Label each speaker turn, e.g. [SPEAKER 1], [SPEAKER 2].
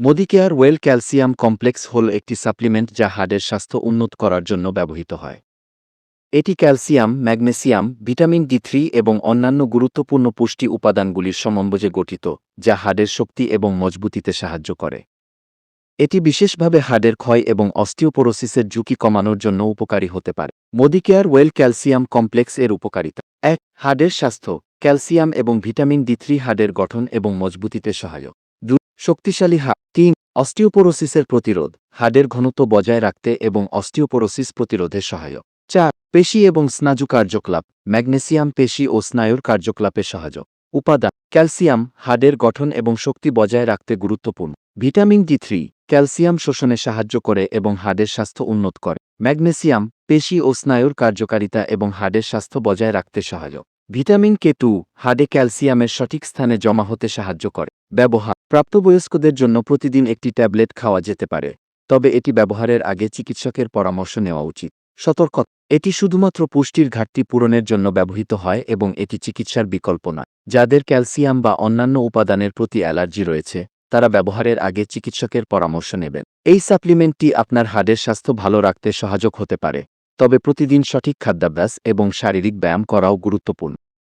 [SPEAKER 1] Modicare well calcium complex হল একটি supplement যা হাড়ের স্বাস্থ্য উন্নত করার জন্য ব্যবহৃত হয়। এটি calcium, magnesium, vitamin D three এবং অন্যান্য গুরুত্বপূর্ণ পুষ্টি উপাদানগুলির সমন্বয়ে গঠিত, যা হাড়ের শক্তি এবং মজবুতিতে সাহায্য করে। এটি বিশেষভাবে হাড়ের ক্ষয় এবং অস্টিওপোরোসিসের ঝুঁকি কমানোর জন্য উপকারী হতে পারে। মোদিকেয়ার ওয়েল ক্যালসিয়াম কমপ্লেক্স এর উপকারিতা। এক, হাড়ের স্বাস্থ্য। ক্যালসিয়াম এবং ভিটামিন ডি থ্রি হাড়ের গঠন এবং মজবুতিতে সহায়ক। শক্তিশালী হাড় তিন, অস্টিওপোরোসিসের প্রতিরোধ, হাড়ের ঘনত্ব বজায় রাখতে এবং অস্টিওপোরোসিস প্রতিরোধে সহায়ক। চার, পেশি এবং স্নায়ু কার্যকলাপ, ম্যাগনেসিয়াম, পেশি ও স্নায়ুর কার্যকলাপে সহায়ক। উপাদান, ক্যালসিয়াম, হাড়ের গঠন এবং শক্তি বজায় রাখতে গুরুত্বপূর্ণ। ভিটামিন ডি থ্রি, ক্যালসিয়াম শোষণে সাহায্য করে এবং হাড়ের স্বাস্থ্য উন্নত করে। ম্যাগনেসিয়াম, পেশি ও স্নায়ুর কার্যকারিতা এবং হাড়ের স্বাস্থ্য বজায় রাখতে সহায়ক। ভিটামিন কে টু, হাড়ে ক্যালসিয়ামের সঠিক স্থানে জমা হতে সাহায্য করে। ব্যবহার প্রাপ্তবয়স্কদের জন্য প্রতিদিন একটি ট্যাবলেট খাওয়া যেতে পারে, তবে এটি ব্যবহারের আগে চিকিৎসকের পরামর্শ নেওয়া উচিত। সতর্ক, এটি শুধুমাত্র পুষ্টির ঘাটতি পূরণের জন্য ব্যবহৃত হয় এবং এটি চিকিৎসার বিকল্প নয়। যাদের ক্যালসিয়াম বা অন্যান্য উপাদানের প্রতি অ্যালার্জি রয়েছে, তারা ব্যবহারের আগে চিকিৎসকের পরামর্শ নেবেন। এই সাপ্লিমেন্টটি আপনার হাড়ের স্বাস্থ্য ভালো রাখতে সহায়ক হতে পারে, তবে প্রতিদিন সঠিক খাদ্যাভ্যাস এবং শারীরিক ব্যায়াম করাও গুরুত্বপূর্ণ।